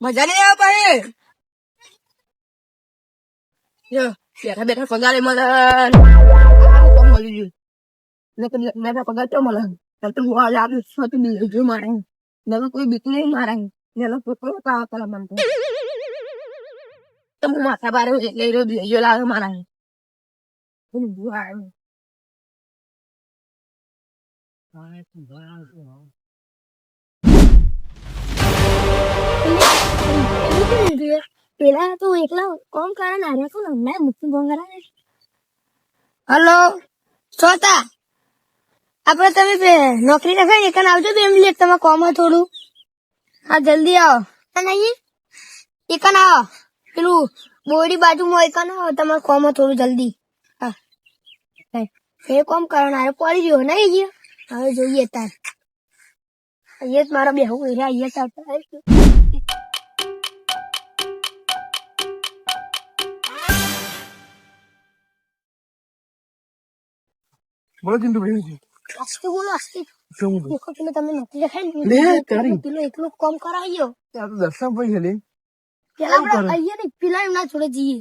મજા નહીં આવે ભાઈ બેઠા બેઠા પગારે મળે. મળી ગયું. પગાર તો મળે? તો હું આજે મારે. નકર કોઈ બીક નહીં મારે. નકર કોઈ કામ કરે તો. હું માથા બારે લઈ રહ્યો બીજો લાવે મારા. પેલા તો એકલા કોમ કરે ને અરે કોણ હમણાં મુક્તિ ફોન કરાવે હલો શ્રોતા આપડે તમે પે- નોકરી રખાય ને એકન આવજો બે મિનિટ તમે કોમ હોય થોડું હા જલ્દી આવો અને અહીં એકન આવો પેલું બોડી બાજુમાં એકન આવો તમારે કોમ હોય થોડું જલ્દી હા હા. એ કોમ કરવાનું અરે પડી ગયો નહીં ગયો હવે જોઈએ તાર અહીંયા જ મારા બેહું રહ્યા અહીંયા ચાલતા બોલો ચિંટુભાઈ આસ્તે બોલો આસ્તે શું? દેખો પેલો તમે નોકરી રખાય લે, ને તારી. પેલો એકલો કોમ કરાયો આ તો દર્શન ભાઈ લે પેલા આપણે? અહીંયા નહીં પેલા એમના જોડે જઈએ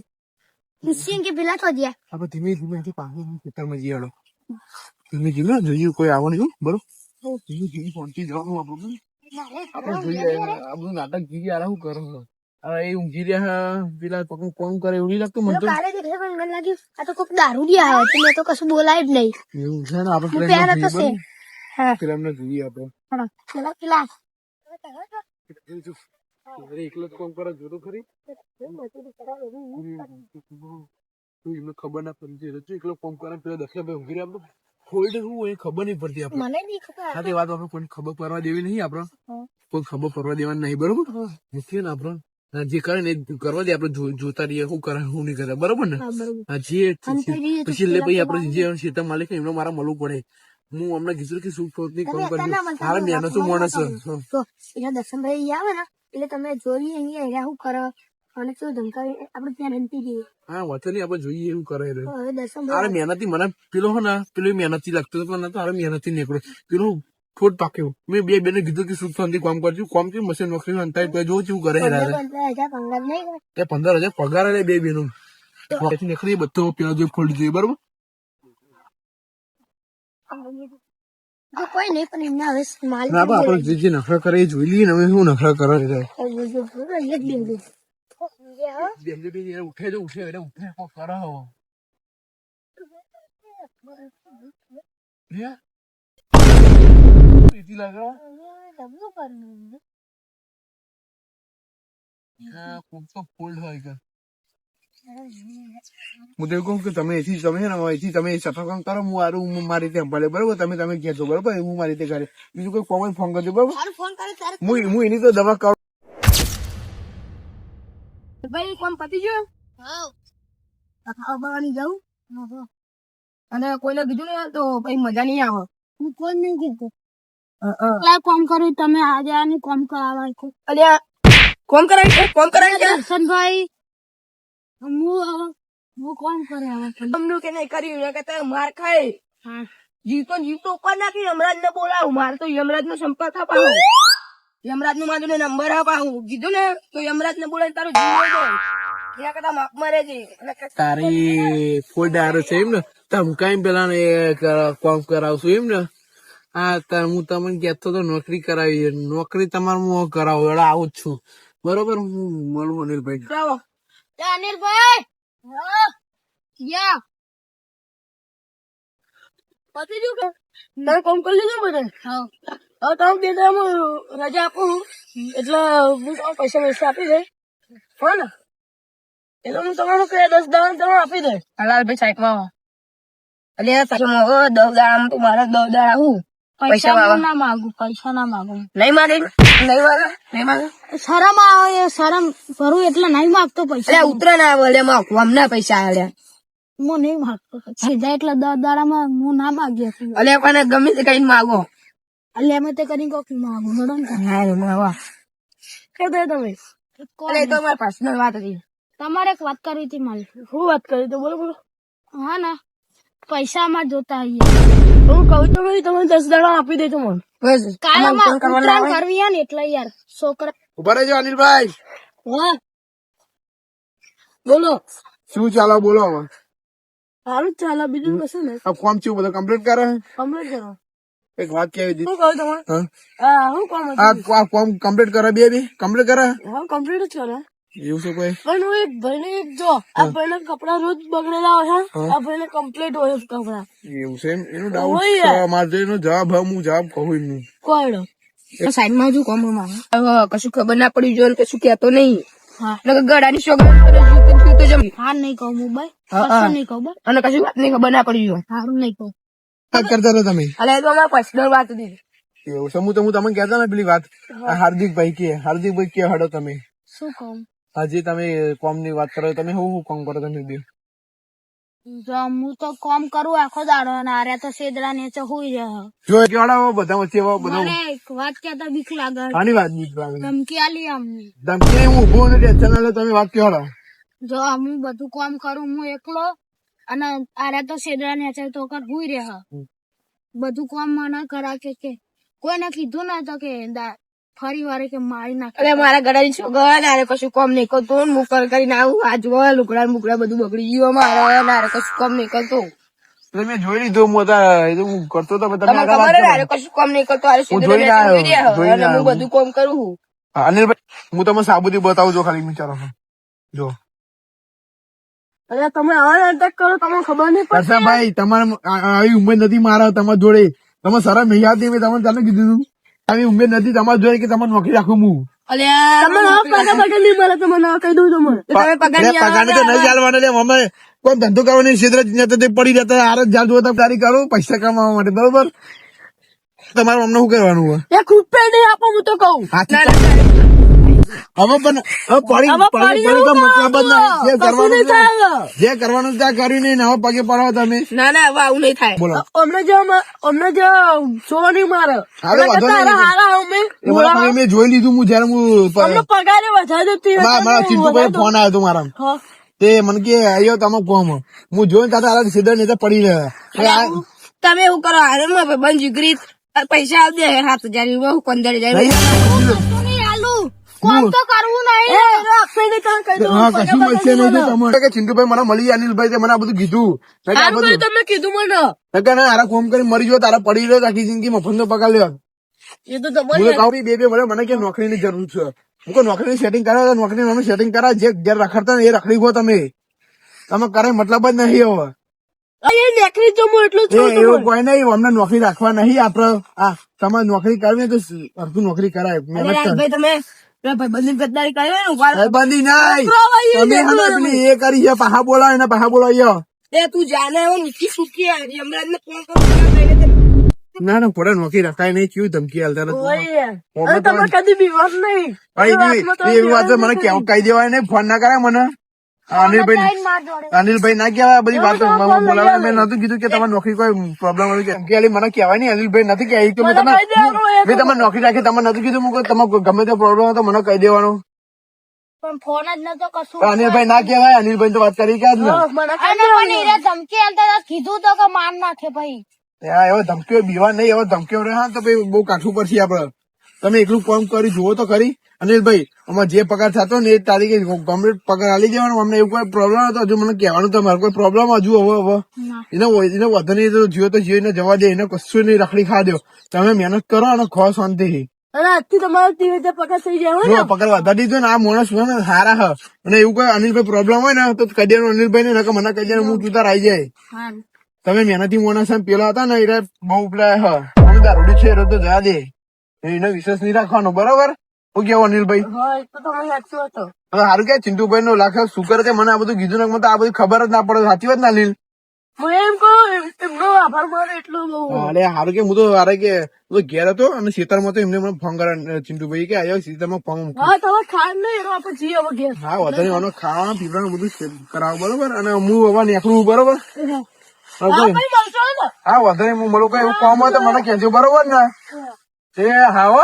પૂછીએ કે પેલા તો જ્યાં આપણે ધીમે ધીમે આથી પાણી ખેતરમાં જઈએ હળો ધીમે ધીમે જોઈએ કોઈ આવો નહીં બરો ધીમે ધીમે પહોંચી જવાનું આપણું આપણે જોઈએ આ નાટક જોઈએ આ શું કરો એ ઊંઘી રહ્યા પેલા કોક કોણ કરે એવું લાગતું મને તો કાલે દેખે પણ મને લાગ્યું આ તો કોક દારૂ દી આવે તો મેં તો કશું બોલાય જ નહીં. એવું છે ને આપણે પેલા તો છે. હા? પેલા એમને જોઈએ આપણે. પેલા પેલા. અરે એકલો જ કોમ કરે જોતો ખરી? તું એમને ખબર ના પડતી છે એકલો કોમ કરે પેલા દર્શનભાઈ ઊંઘી રહ્યા હોલ્ડ હું એ ખબર નહીં પડતી આપણે. મને નહીં ખબર. સાથે વાત આપણે કોઈને ખબર પડવા દેવી નહીં આપણે. કોઈ ખબર પડવા દેવાની નહીં બરોબર? નથી ને આપણે. જે કરે ને કરવા દે આપણે જોતા રહીએ શું કરે શું નહીં કરે બરોબર ને? જે તો તો પછી એટલે પછી આપણે જે શેતા માલિક એમને મારા મળવું પડે. હું હમણાં કીધું કે શું ખોટ નહીં કામ કરજો હતા, મહેનત માણસ છે. હા. તો એના દર્શનભાઈ આવે ને એટલે તમે જોઈએ અહીંયા એના શું કરો? અને શું ધમકાવી? આપણે ત્યાં રમતી જઈએ હા વાંચો નહીં આપણે જોઈએ એવું કરે. તો હવે અરે દર્શનભાઈ મહેનતી મને પેલો હો ને પેલો મહેનતી લાગતો હતો પણ અરે મહેનતી નીકળ્યો પેલો ઠોટ પાક્યો. મેં બે બેને કીધું કે સુખ શાંતિ કામ કરજો. કામ કે મશીન વખરી અંતાય તો જો શું કરે કરે. તે પંદર હજાર પગાર રે બે બેનો. પછી નીકળી બધો પેલો જે ફોલ્ડ જોઈએ બરોબર? તો કોઈ નહીં પણ એમને હવે માલ ના બા આપણે જે જે નખરા કરે એ જોઈ લઈએ ને હવે શું નખરા કરે? બે યાર ઉઠે તો ઉઠે એટલે ઉઠે કોક કરે હો. હે? પ્રીતિ લાગે ડબલું કરવું. હા કોક તો ફોલ્ડ હોય કે હું તો કહું કે તમે એથી તમે ને એથી તમે સફર કરો હું આરું હું મારી રીતે સંભાળે બરોબર? તમે તમે કહેજો બરોબર? હું મારી રીતે કરે. બીજું કોઈ કોમન ફોન કરજો બરોબર? તારું ફોન કરે તારે હું હું એની તો દવા કરું ભાઈ કોમ પતી ગયો? જાઉં? અને કોઈને કીધું ને તો પછી મજા નહીં આવે. હું કોણ નહીં કીધું અ. કોમ કરી તમે આજે આની કોમ કરાવવા છો. અલ્યા કોમ કરાવી છે? કોમ કરાવી છે? દર્શનભાઈ હું હું કોમ કરે હવે તમનું કે નહીં કર્યું એના કરતા માર ખાય. હા. જીવતો જીવતો ઉપર નાખી યમરાજ ને બોલાવું. મારે તો યમરાજ નો સંપર્ક અપાવું. યમરાજનું મારું નંબર અપાવું. કીધું ને તો યમરાજ ને બોલાવી તારું જીવ તારી ફોડ છે એમ ને? તમે કઈ પેલા ને કોમ કરાવશું એમ ને? હા તાર હું તમને કહેતો તો નોકરી કરાવી નોકરી તમારે હું કરાવું? એટલે આવું જ છું. બરોબર? હું મળું અનિલભાઈ. જાઓ. અનિલભાઈ. હા. પતી ગયું કે? તમે કોમ કરી લીધું બધે? હવે તમે બે દાડામાં રજા આપું એટલે હું તમને પૈસા પૈસા આપી દે હો ને? એટલે હું તમારું કે દસ દાડા તમે આપી દે આવો. એટલે સાઈડમાં દસ તો મારે દસ દાડા હું પૈસા વાળા. ના માંગુ પૈસા ના માંગુ. નહીં મારે નહીં મારે નહીં મારે શરમ આવે શરમ ભરું એટલે નહીં માંગતો પૈસા. એટલે ઉતરે ના આવે એટલે હમણાં પૈસા આવ્યા હું નહીં માંગતો સીધા એટલે દસ દાડામાં હું ના માગ્યો હતી એટલે પણ ગમે તે કઈ માગો. એટલે અમે તે કરી કોક માંગુ મેડમ હા માવા કે દે તમે? એટલે તો મારી પર્સનલ વાત હતી. તમારે એક વાત કરવી હતી મારી. શું વાત કરી તો બોલો બોલો. હા ના પૈસા માં જોતા આવીએ. હું કહું તો ભાઈ તમે દસ દાડા આપી દેજો મને. બસ કાલમાં. કરવી ને એટલે યાર છોકરા ઊભા રહેજો અનિલભાઈ. હા. બોલો. શું ચાલો બોલો હવે. સારું ચાલે બીજું કશું ને? આ ફોર્મ શું બધું કમ્પ્લીટ કરે? કમ્પ્લીટ કરો. એક વાત કેવી હતી? શું કહું તમારે હા? હું કોમ આ આ ફોર્મ કમ્પ્લીટ કરે બે બી? કમ્પ્લીટ કરે? હા કમ્પ્લીટ જ કરે. એવું છે કોઈ? પણ હું એક ભાઈને એક જો આ ભાઈને કપડા રોજ બગડેલા હોય. આ ભાઈને કમ્પ્લીટ હોય કપડા. એવું છે એનો ડાઉટ. મારે એનો જવાબ હું જવાબ કહું એમનું. સાઈડમાં જો કોમમાં કશું ખબર ના પડી જો કશું કહેતો નહીં. હા. ગળાની જમ હા નહીં કહું ભાઈ હા. નહીં કહું ભાઈ અને કશું વાત નહીં ખબર ના પડી જોઈએ સારું નહીં કહું. વાત કરતા રહો તમે. અલે તો અમારા પર્સનલ વાત હતી. એવું છે હું તો હું તમને કહેતા ને પેલી વાત. હાર્દિક ભાઈ કે હાર્દિકભાઈ કે હડો તમે. શું કહું? હજી તમે કોમની વાત કરો તમે શું શું કોમ કરો તમે બે? હું તો કોમ કરું આખો દાડો અને આરે તો સેદડા નીચે હુઈ રહે. જો કેવાડા બધા વચ્ચે બધા મને એક વાત કહેતા બીક લાગે. આની વાત બીક લાગે. ધમકી આલી અમને. ધમકી હું ઊભો નથી લો તમે વાત કેવાડો જો હું બધું કામ કરું હું એકલો અને આરે તો સેદડા નીચે તો કર હુઈ રહે. બધું કામ મને કરા કે કે કોઈને કીધું ના તો કે ફરી વારે કે મારી નાખે અરે મારા ગળાની સોગંદ આરે કશું કોમ નહીં કરતો. હું કર કરીને આવું આ જો લુકડા મુકડા બધું બગડી ગયું. મારે ને કશું કોમ નહીં કરતું. એટલે મેં જોઈ લીધું હું હતા એ તો હું કરતો તમે તમને ખબર હે કશું કોમ નહીં કરતું. હું જોઈને આવ્યો, અને હું. બધું કોમ કરું છું. અનિલભાઈ હું તમને સાબુથી બતાવું છું ખાલી વિચારો જો. અરે તમે આવા અટક કરો તમને ખબર નહીં પડતી. ભાઈ તમારે આવી ઉંમર નથી મારા તમારા જોડે. તમે સરસ નહીં આવતી મેં તમને ચાલુ કીધું આવી ઉમેદ નથી તમારે જોઈએ કે તમે નોકરી રાખું હું. અલ્યા તમે ના પગાર પગાર નહીં મળે તમે ના કહી દઉં તમને. તમે પગાર લે, નહીં પગારને તો નહીં ચાલવાનો લે અમે કોઈ ધંધો કરવાની ક્ષેત્ર પડી રહેતા હાર જ જ્યાં જોતા તારી કરો પૈસા કમાવા માટે બરોબર? તમારે અમને શું કરવાનું હોય? એક આપો હું તો કહું. હવે પણ પડી પડી તો મતલબ જ ના જે કરવાનું છે- જે કરવાનું. ત્યાં કર્યું નહીં હવે પગે પડો તમે. ના ના હવે આવું નહીં થાય. બોલો. અમને જો અમને જો સોની મારે. અરે વાંધો નહીં. અમે મેં જોઈ લીધું હું જયારે હું અમને પગારે વધારે હતી મારા વધારે ફોન આવ્યો હતો મારા તે મને કે આવ્યો તમે કોમ. હું જોઈને તાતા આલા સીધા નીચે પડી રહ્યા. તમે એવું કરો હારે માં બંધ જીગરી પૈસા આપ દે સાત હજાર પંદર હજાર કામ તો કરવું નહીં? ચિંટુભાઈ મને મળી અનિલભાઈ મને આ બધું કીધું. તમે મને. કોમ કરી મરી જો તારા પડી રહ્યો આખી જિંદગી મફત નો પગાર લેવા એ તો તમારી બે બે મને કે નોકરીની જરૂર છે. હું કહું નોકરીની સેટિંગ કરાવો નોકરી નું સેટિંગ કરાવ જે ઘેર રખડતા ને એ રખડી ગયો તમે. તમે કરે મતલબ જ નહીં હવે. અહીં નેકરી જો હું એટલું જ એ છું એવું કોઈ નહીં અમને નોકરી રાખવા નહીં આપડે આ તમારે નોકરી કરવી તો અડધું નોકરી કરાય. મહેનત તમે ગદ્દારી કરી નહીં. એ કરી છે પાહા બોલાય ને પાહા બોલાય એ તું જાને હું નીચી સૂકી આવી હમણાં ફોન કરું પેલા ભાઈને તે- ના ના પોડા નોકરી રખાય નહીં ક્યુ ધમકી હાલતા નથી તમે કદી બીમાર નહીં. એવી વાત મને કેવું કહી દેવાય નહીં ફોન ના કરાય મને. અનિલભાઈ અનિલભાઈ ના કહેવાય બધી વાતો બોલાવે મેં નતું કીધું કે તમારે નોકરી કોઈ પ્રોબ્લેમ હતી કે ધમકી મને કહેવાય નહીં અનિલભાઈ નથી કહેવાય કે મેં તમે મેં તમારે નોકરી રાખી તમે નતું કીધું હું તમારે ગમે તે પ્રોબ્લેમ હોય તો મને કહી દેવાનું. પણ ફોન જ નતો કશું અનિલભાઈ ના કહેવાય અનિલભાઈ તો વાત કરી કે જ ને. ધમકી કીધું તો કે માર નાખે ભાઈ. એવો ધમકીઓ બીવા નહીં એવો ધમકીઓ રહે હા તો ભાઈ બહુ કાઠું પડશે આપડે તમે એકલું કામ કરી જુઓ તો ખરી. અનિલભાઈ અમારે જે પગાર થતો ને એ તારીખે કમ્પ્લીટ પગાર આલી દેવાનો. અમને એવું કોઈ પ્રોબ્લેમ હતો હજુ મને કહેવાનું તમારે કોઈ પ્રોબ્લેમ હજુ હવે હવે. એને એને વધુ નહીં તો જીવો તો જીવીને જવા દે એને કશું નહીં રખડી ખા દો. તમે મહેનત કરો અને ખો શાંતિથી. અને આજથી તમારો ત્રીસ પગાર થઈ જાય પગાર વધારી દીધો ને આ માણસ ને સારા હ. અને એવું કોઈ અનિલભાઈ પ્રોબ્લેમ હોય ને તો કહી દેવાનું અનિલભાઈ ને મને કહી દેવાનું હું તું આવી જાય. તમે મહેનતી માણસ પેલા હતા ને એટલે બહુ ઉપલા હ. દારૂડી છે તો જવા દે. એનો વિશ્વાસ નહીં રાખવાનો બરોબર? હું કેવો અનિલભાઈ હવે સારું કે ચિંટુભાઈ નો લાખ શુકર કે મને આ બધું કીધું ને તો આ બધું ખબર જ ના પડે. સાચી વાત ના લીલ અરે હારું કે હું તો હારે કે હું તો ઘેર હતો અને ખેતરમાં તો એમને મને ફોન કર્યા ચિંટુભાઈ કે આવ્યો ફોન હા એનો વધારે ખાવા પીવાનું બધું કરાવો બરોબર? અને હું હવે નીકળું બરોબર? હા. વધારે હું મળું કઈ એવું કામ હોય તો મને કહેજો બરોબર ને? એ, હા હો.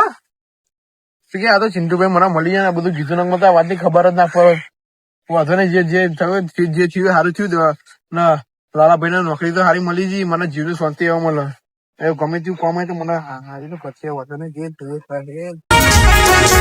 શું કે આ તો ચિંટુભાઈ મને મળી જાય બધું કીધું ને મને આ વાતની ખબર જ ના પડે. વાંધો નહીં, જે જે થયું જે થયું સારું થયું ના લાલાભાઈ ને નોકરી તો સારી મળી જઈ મને જીવન શાંતિ એવા મળે. એવું ગમે તેવું કોમ હોય તો મને હારી તો પછી વાંધો નહીં, જે થાય.